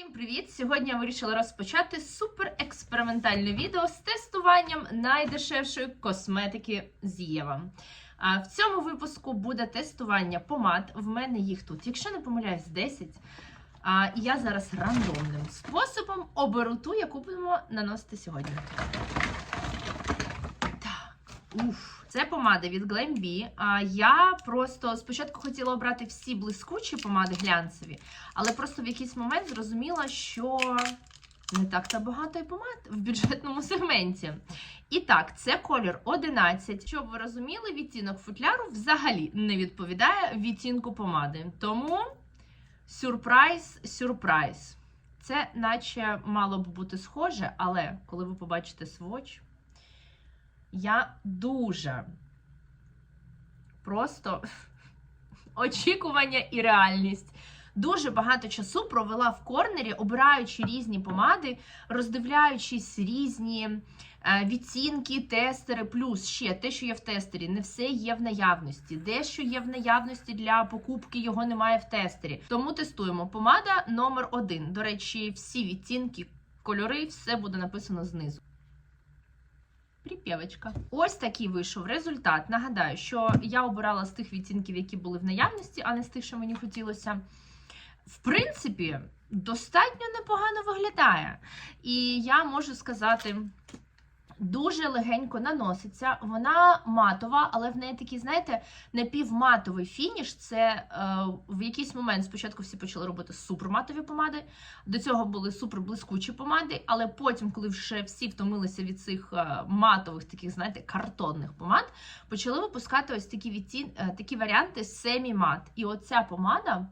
Всім привіт! Сьогодні я вирішила розпочати супер експериментальне відео з тестуванням найдешевшої косметики з Єва. В цьому випуску буде тестування помад. В мене їх тут, якщо не помиляюсь, 10. І я зараз рандомним способом оберу ту, яку будемо наносити сьогодні. Так, уф. Це помада від Glambi. А я просто спочатку хотіла обрати всі блискучі помади глянцеві, але просто в якийсь момент зрозуміла, що не так та багато і помад в бюджетному сегменті. І так, це колір 11. Щоб ви розуміли, відтінок футляру взагалі не відповідає відтінку помади. Тому сюрприз, сюрприз. Це наче мало б бути схоже, але коли ви побачите своч, я дуже просто очікування і реальність. Дуже багато часу провела в корнері, обираючи різні помади, роздивляючись різні е, відцінки, тестери, плюс ще те, що є в тестері, не все є в наявності. Дещо є в наявності для покупки, його немає в тестері. Тому тестуємо. Помада номер один. До речі, всі відцінки, кольори, все буде написано знизу. Припєвочка. Ось такий вийшов результат. Нагадаю, що я обирала з тих відтінків, які були в наявності, а не з тих, що мені хотілося. В принципі, достатньо непогано виглядає. І я можу сказати. Дуже легенько наноситься, вона матова, але в неї такий, знаєте, напівматовий фініш. Це е, в якийсь момент спочатку всі почали робити суперматові помади, до цього були суперблискучі помади, але потім, коли вже всі втомилися від цих е, матових, таких, знаєте, картонних помад, почали випускати ось такі відтін... е, такі варіанти семі-мат. І оця помада.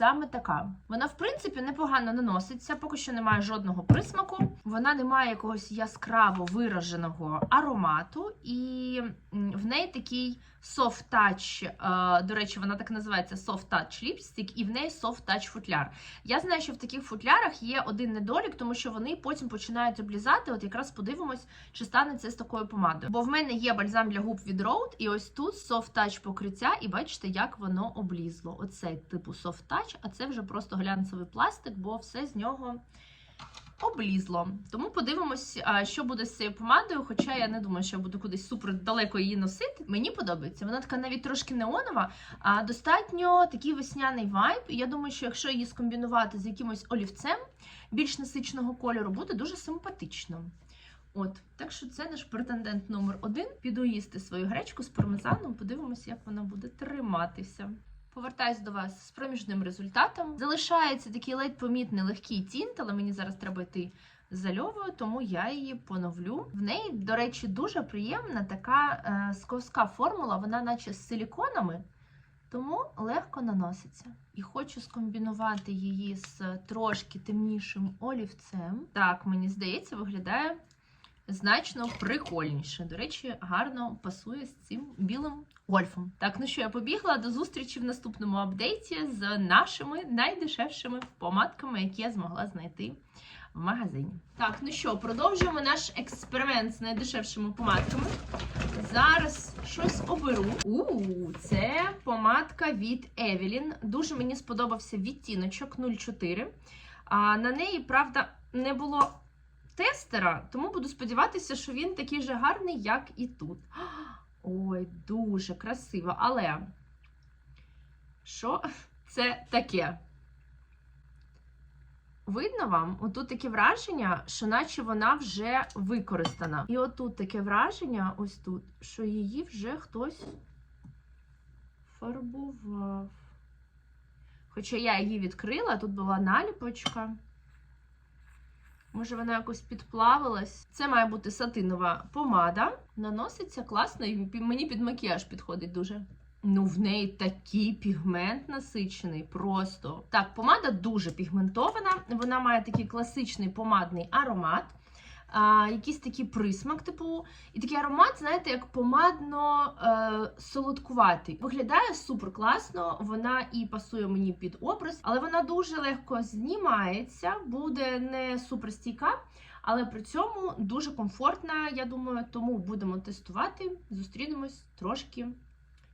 Саме така. Вона, в принципі, непогано наноситься, поки що немає жодного присмаку. Вона не має якогось яскраво вираженого аромату, і в неї такий soft touch, е, до речі, вона так називається soft touch lipstick, і в неї soft touch футляр. Я знаю, що в таких футлярах є один недолік, тому що вони потім починають облізати. От якраз подивимось, чи стане це з такою помадою. Бо в мене є бальзам для губ від Rode, і ось тут soft touch покриття, і бачите, як воно облізло. Оцей типу soft touch, а це вже просто глянцевий пластик, бо все з нього. Облізло. Тому подивимось, що буде з цією помадою. Хоча я не думаю, що я буду кудись супер далеко її носити. Мені подобається. Вона така навіть трошки неонова, а достатньо такий весняний вайб. І я думаю, що якщо її скомбінувати з якимось олівцем більш насиченого кольору, буде дуже симпатично. От, так що це наш претендент номер один. Піду їсти свою гречку з пармезаном, подивимося, як вона буде триматися. Повертаюсь до вас з проміжним результатом. Залишається такий ледь помітний легкий тінт, але мені зараз треба йти за тому я її поновлю. В неї, до речі, дуже приємна така е, сковська формула, вона наче з силіконами, тому легко наноситься. І хочу скомбінувати її з трошки темнішим олівцем. Так, мені здається, виглядає значно прикольніше. До речі, гарно пасує з цим білим гольфом. Так, ну що, я побігла до зустрічі в наступному апдейті з нашими найдешевшими помадками, які я змогла знайти в магазині. Так, ну що, продовжуємо наш експеримент з найдешевшими помадками. Зараз щось оберу. У, це помадка від Evelyn. Дуже мені сподобався відтіночок 04. А на неї, правда, не було тестера, тому буду сподіватися, що він такий же гарний, як і тут. Ой, дуже красиво. Але що це таке? Видно вам? Отут таке враження, що наче вона вже використана. І отут таке враження, ось тут, що її вже хтось фарбував. Хоча я її відкрила, тут була наліпочка. Може, вона якось підплавилась. Це має бути сатинова помада. Наноситься класно, і мені під макіяж підходить дуже. Ну, в неї такий пігмент насичений, просто. Так, помада дуже пігментована. Вона має такий класичний помадний аромат. А, якийсь такий присмак, типу, і такий аромат, знаєте, як помадно е, солодкуватий. Виглядає супер класно, вона і пасує мені під образ, але вона дуже легко знімається, буде не супер стійка, але при цьому дуже комфортна. Я думаю, тому будемо тестувати. Зустрінемось трошки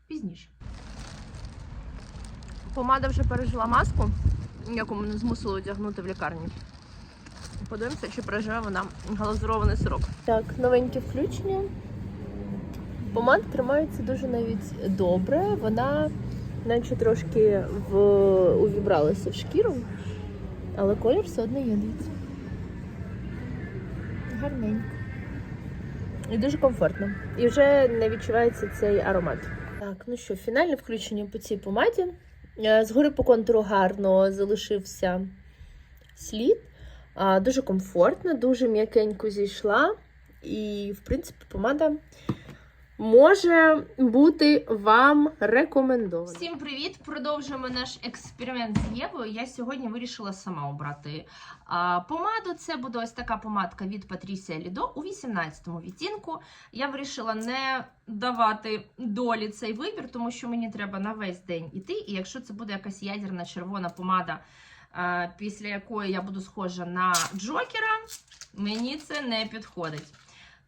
пізніше. Помада вже пережила маску. яку мене змусили одягнути в лікарні. Подивимося, чи переживе вона глазурований сирок. Так, новеньке включення. Помада тримається дуже навіть добре. Вона наче трошки в... увібралася в шкіру, але колір все одно є, дивіться. Гарненько. І дуже комфортно. І вже не відчувається цей аромат. Так, ну що, фінальне включення по цій помаді. Е, Згори по контуру гарно залишився слід. Дуже комфортно, дуже м'якенько зійшла. І, в принципі, помада може бути вам рекомендована. Всім привіт! Продовжуємо наш експеримент з Євою. Я сьогодні вирішила сама обрати помаду. Це буде ось така помадка від Patricia Lido у 18-му відтінку. Я вирішила не давати долі цей вибір, тому що мені треба на весь день іти. І якщо це буде якась ядерна червона помада, після якої я буду схожа на Джокера, мені це не підходить.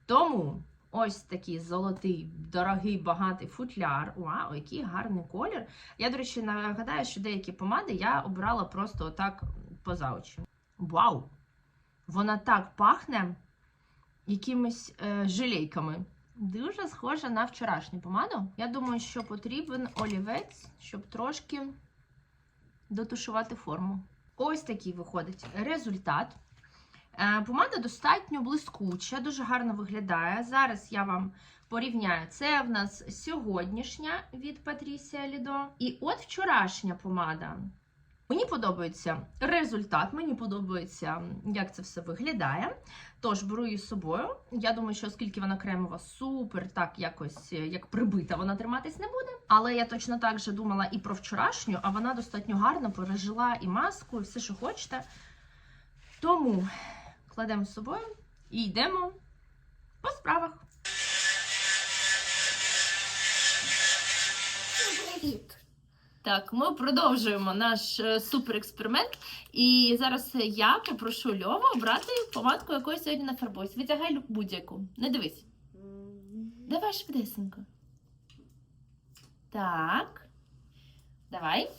Тому ось такий золотий, дорогий, багатий футляр. Вау, який гарний колір. Я, до речі, нагадаю, що деякі помади я обрала просто отак поза очі. Вау! Вона так пахне якимись е, жилейками. Дуже схожа на вчорашню помаду. Я думаю, що потрібен олівець, щоб трошки дотушувати форму. Ось такий виходить результат. Е, Помада достатньо блискуча, дуже гарно виглядає. Зараз я вам порівняю. Це в нас сьогоднішня від Patricia Lido. І от вчорашня помада. Мені подобається результат, мені подобається, як це все виглядає. Тож беру її з собою. Я думаю, що оскільки вона кремова, супер, так якось як прибита, вона триматись не буде. Але я точно так же думала і про вчорашню, а вона достатньо гарно пережила і маску, і все, що хочете. Тому кладемо з собою і йдемо по справах. Привіт. Так, ми продовжуємо наш е, суперексперимент. І зараз я попрошу Льову обрати помадку, якою сьогодні нафарбуюсь. Витягай будь-яку. Не дивись. Давай швидесенько. Так. Давай.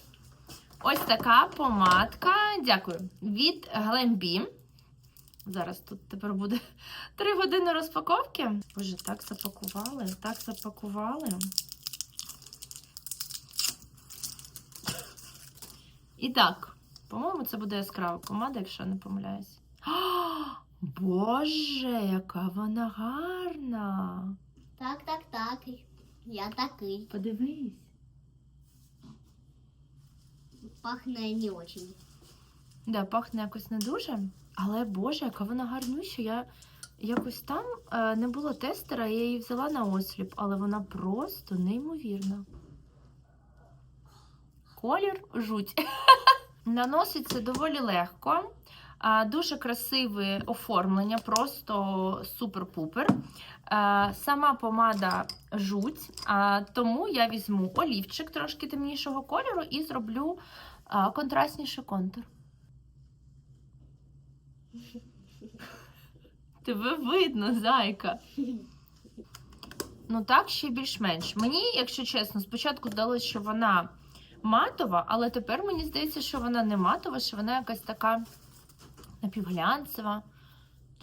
Ось така помадка. Дякую. Від Glambi. Зараз тут тепер буде 3 години розпаковки. Боже, так запакували, так запакували. І так, по-моєму, це буде яскрава помада, якщо не помиляюсь. А, Боже, яка вона гарна! Так, так, так. Я такий. Подивись. Пахне не очень. Да, пахне якось не дуже, але Боже, яка вона гарнюща. Я якось там е, не було тестера, я її взяла на осліп, але вона просто неймовірна. Колір жуть. Наноситься доволі легко. Дуже красиве оформлення, просто супер-пупер. Сама помада жуть, тому я візьму олівчик трошки темнішого кольору і зроблю контрастніший контур. Тебе видно, зайка. Ну так, ще більш-менш. Мені, якщо чесно, спочатку здалося, що вона матова, але тепер мені здається, що вона не матова, що вона якась така напівглянцева.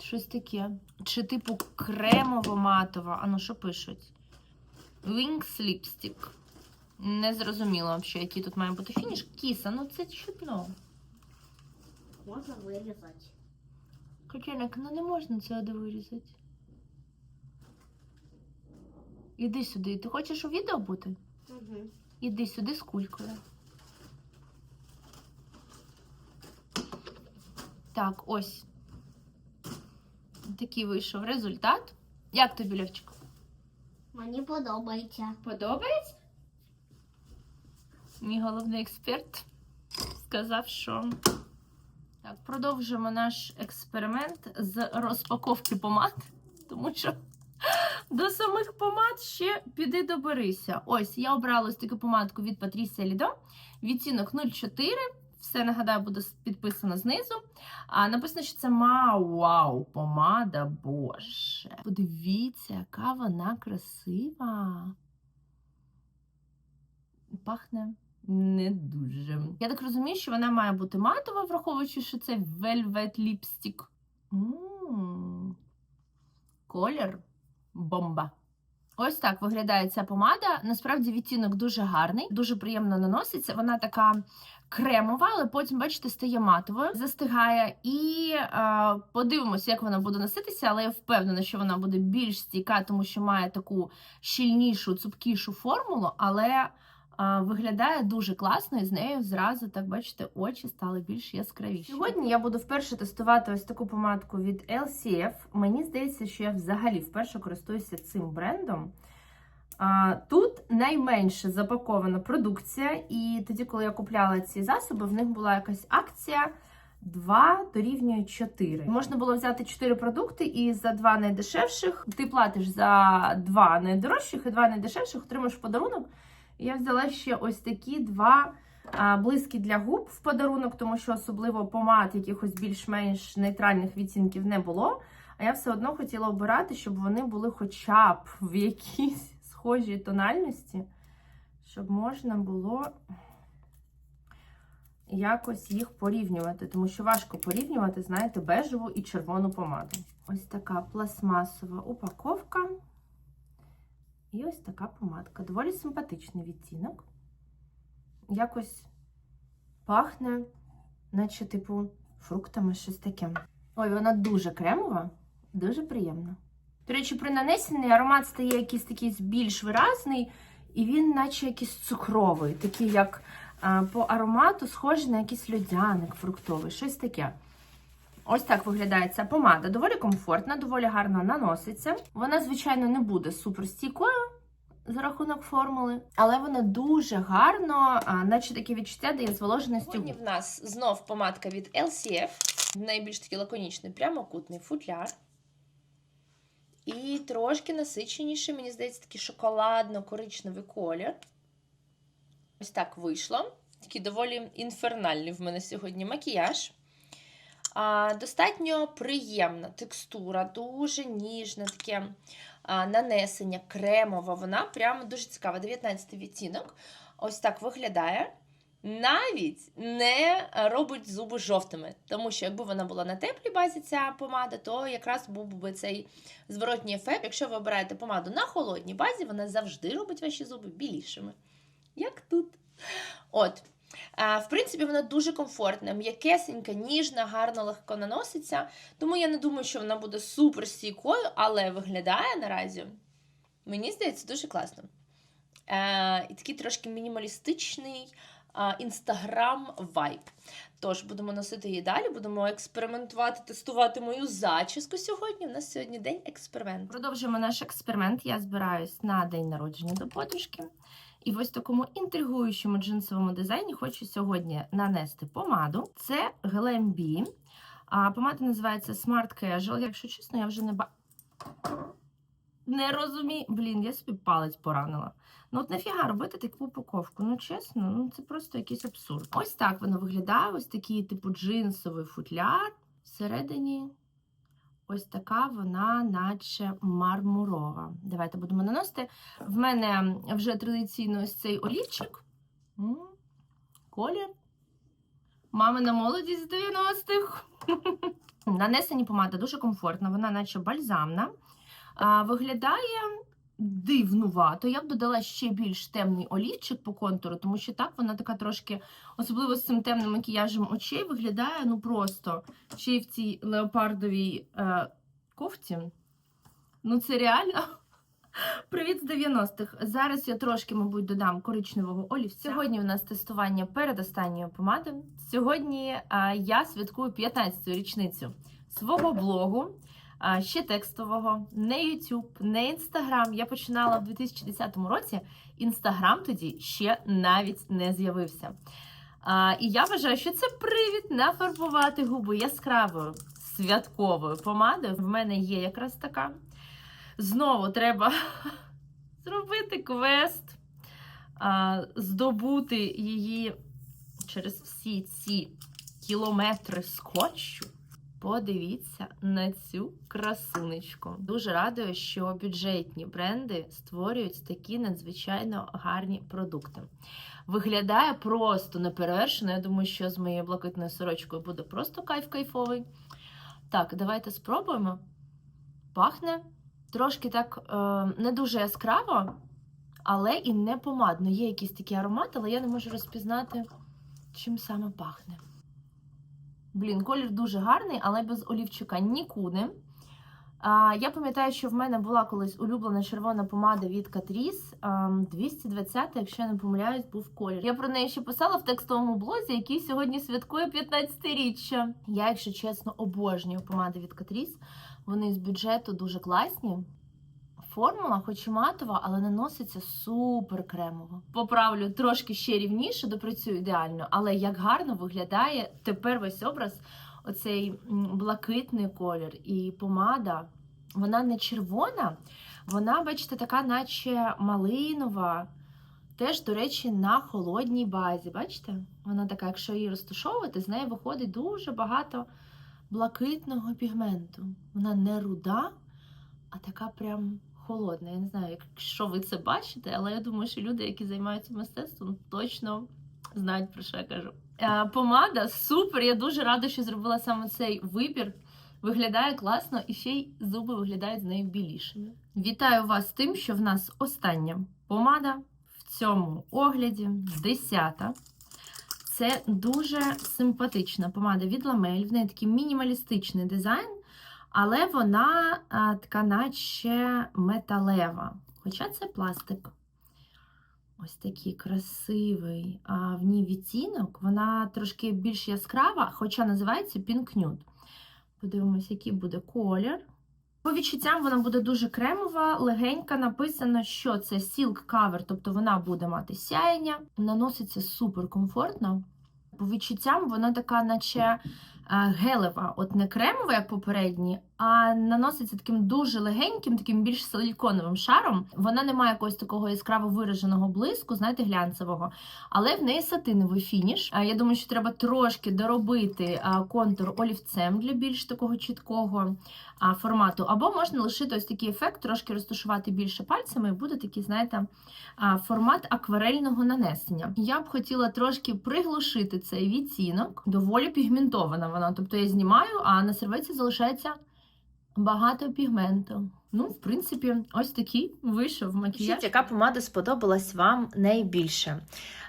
Щось таке. Чи типу кремово-матова. А ну що пишуть? Wings Lipstick. Не зрозуміло взагалі, який тут має бути фініш. Кіса, ну це чудно. Можна вирізати. Котяник, ну не можна цього вирізати. Іди сюди. Ти хочеш у відео бути? Угу. Іди сюди з кулькою. Так, ось. Такий вийшов результат. Як тобі, Левчик? Мені подобається. Подобається? Мій головний експерт сказав, що. Так, продовжуємо наш експеримент з розпаковки помад, тому що до самих помад ще піди доберися. Ось, я обрала ось таку помадку від Patricia Lido. Відтінок 04. Все, нагадаю, буде підписано знизу. А написано, що це мау вау помада, боже. Подивіться, яка вона красива. Пахне Не дуже. Я так розумію, що вона має бути матова, враховуючи, що це Velvet Lipstick. М, Колір бомба. Ось так виглядає ця помада. Насправді відтінок дуже гарний, дуже приємно наноситься. Вона така кремова, але потім, бачите, стає матовою, застигає. І е, подивимося, як вона буде носитися, але я впевнена, що вона буде більш стійка, тому що має таку щільнішу, цупкішу формулу, але виглядає дуже класно, і з нею зразу, так бачите, очі стали більш яскравіші. Сьогодні я буду вперше тестувати ось таку помадку від LCF. Мені здається, що я взагалі вперше користуюся цим брендом. Тут найменше запакована продукція, і тоді, коли я купляла ці засоби, в них була якась акція. 2 дорівнює 4. Можна було взяти 4 продукти, і за два найдешевших ти платиш за два найдорожчих і два найдешевших отримаєш подарунок. Я взяла ще ось такі два блиски для губ в подарунок, тому що особливо помад якихось більш-менш нейтральних відцінків не було. А я все одно хотіла обирати, щоб вони були хоча б в якійсь схожій тональності, щоб можна було якось їх порівнювати, тому що важко порівнювати, знаєте, бежеву і червону помаду. Ось така пластмасова упаковка. І ось така помадка. Доволі симпатичний відтінок. Якось пахне, наче, типу, фруктами щось таке. Ой, вона дуже кремова, дуже приємна. До речі, при нанесенні аромат стає якийсь такий більш виразний, і він, наче якийсь цукровий, такий, як по аромату, схожий на якийсь льодяник фруктовий, щось таке. Ось так виглядає ця помада. Доволі комфортна, доволі гарно наноситься. Вона, звичайно, не буде суперстійкою за рахунок формули, але вона дуже гарно, наче таке відчуття дає зволоженості. Сьогодні в нас знов помадка від LCF, найбільш такий лаконічний прямокутний футляр. І трошки насиченіший, мені здається, такий шоколадно-коричневий колір. Ось так вийшло. Такий доволі інфернальний в мене сьогодні макіяж. Достатньо приємна текстура, дуже ніжне таке нанесення, кремова. Вона прямо дуже цікава. 19 відтінок. Ось так виглядає. Навіть не робить зуби жовтими. Тому що, якби вона була на теплій базі, ця помада, то якраз був би цей зворотній ефект. Якщо ви обираєте помаду на холодній базі, вона завжди робить ваші зуби білішими. Як тут. От. А, В принципі, вона дуже комфортна, м'якесенька, ніжна, гарно, легко наноситься. Тому я не думаю, що вона буде супер стійкою, але виглядає наразі, мені здається, дуже класно. Е, І такий трошки мінімалістичний інстаграм вайб. Тож будемо носити її далі, будемо експериментувати, тестувати мою зачіску сьогодні. У нас сьогодні день експерименту. Продовжуємо наш експеримент. Я збираюсь на день народження до подружки. І ось такому інтригуючому джинсовому дизайні хочу сьогодні нанести помаду. Це Glambi. А помада називається Smart Casual. Якщо чесно, я вже не ба... Не розумію. Блін, я собі палець поранила. Ну, от нафіга робити таку упаковку? Ну, чесно, ну це просто якийсь абсурд. Ось так воно виглядає. Ось такий, типу, джинсовий футляр. Всередині ось така вона, наче мармурова. Давайте будемо наносити. В мене вже традиційно ось цей олівчик. Колір. Мамина молодість з 90-х. Нанесені помада дуже комфортна, вона наче бальзамна. Виглядає дивнувато. Я б додала ще більш темний олівчик по контуру, тому що так вона така трошки, особливо з цим темним макіяжем очей, виглядає ну просто ще й в цій леопардовій е, кофті. Ну, це реально. Привіт з 90-х. Зараз я трошки, мабуть, додам коричневого олівця. Сьогодні у нас тестування передостанньої помади. Сьогодні е, я святкую 15-ту річницю свого блогу. Ще текстового, не YouTube, не Instagram. Я починала в 2010 році. Інстаграм тоді ще навіть не з'явився. І я вважаю, що це привід нафарбувати губи яскравою святковою помадою. В мене є якраз така. Знову треба зробити квест, здобути її через всі ці кілометри скотчу подивіться на цю красунечку. Дуже радує, що бюджетні бренди створюють такі надзвичайно гарні продукти. Виглядає просто неперевершено. Я думаю, що з моєю блакитною сорочкою буде просто кайф кайфовий. Так, давайте спробуємо. Пахне трошки так е, не дуже яскраво, але і не помадно. Є якийсь такий аромат, але я не можу розпізнати, чим саме пахне. Блін, колір дуже гарний, але без олівчика нікуди. А, я пам'ятаю, що в мене була колись улюблена червона помада від Catrice, 220, якщо я не помиляюсь, був колір. Я про неї ще писала в текстовому блозі, який сьогодні святкує 15-річчя. Я, якщо чесно, обожнюю помади від Catrice. Вони з бюджету дуже класні. Формула, хоч і матова, але наноситься супер кремово. Поправлю трошки ще рівніше, допрацюю ідеально, але як гарно виглядає тепер весь образ, оцей блакитний колір і помада. Вона не червона, вона, бачите, така, наче малинова. Теж, до речі, на холодній базі. Бачите? Вона така, якщо її розташовувати, з неї виходить дуже багато блакитного пігменту. Вона не руда, а така прям холодна. Я не знаю, якщо ви це бачите, але я думаю, що люди, які займаються мистецтвом, точно знають про що я кажу. Е, Помада супер. Я дуже рада, що зробила саме цей вибір. Виглядає класно і ще й зуби виглядають з нею білішими. Вітаю вас з тим, що в нас остання помада в цьому огляді, десята. Це дуже симпатична помада від Ламель. В неї такий мінімалістичний дизайн, але вона а, така, наче металева. Хоча це пластик. Ось такий красивий. А в ній відтінок, вона трошки більш яскрава, хоча називається Pink Nude. Подивимось, який буде колір. По відчуттям вона буде дуже кремова, легенька. Написано, що це Silk Cover, тобто вона буде мати сяєння. Наноситься супер комфортно. По відчуттям вона така, наче е, гелева, от не кремова, як попередні, а наноситься таким дуже легеньким, таким більш силіконовим шаром. Вона не має якогось такого яскраво вираженого блиску, знаєте, глянцевого, але в неї сатиновий фініш. Я думаю, що треба трошки доробити контур олівцем для більш такого чіткого формату. Або можна лишити ось такий ефект, трошки розташувати більше пальцями, і буде такий, знаєте, формат акварельного нанесення. Я б хотіла трошки приглушити цей відтінок. Доволі пігментована вона. Тобто я знімаю, а на серветці залишається багато пігменту. Ну, в принципі, ось такий вийшов макіяж. Пишіть, яка помада сподобалась вам найбільше.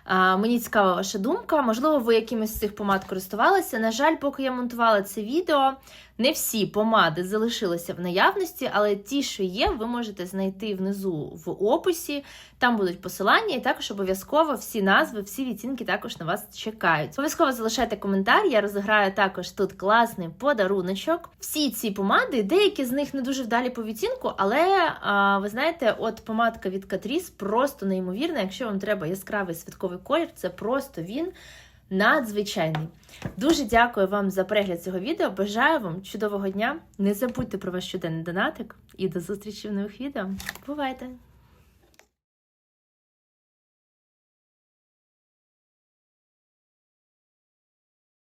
Мені цікава ваша думка. Можливо, ви якимось з цих помад користувалися. На жаль, поки я монтувала це відео, не всі помади залишилися в наявності, але ті, що є, ви можете знайти внизу в описі. Там будуть посилання, і також обов'язково всі назви, всі відцінки також на вас чекають. Обов'язково залишайте коментар. Я розіграю також тут класний подаруночок. Всі ці помади, деякі з них не дуже вдалі по відцінку, але ви знаєте, от помадка від Catrice просто неймовірна. Якщо вам треба яскравий святковий колір, це просто він. Надзвичайний. Дуже дякую вам за перегляд цього відео. Бажаю вам чудового дня. Не забудьте про ваш щоденний донатик і до зустрічі в нових відео. Бувайте!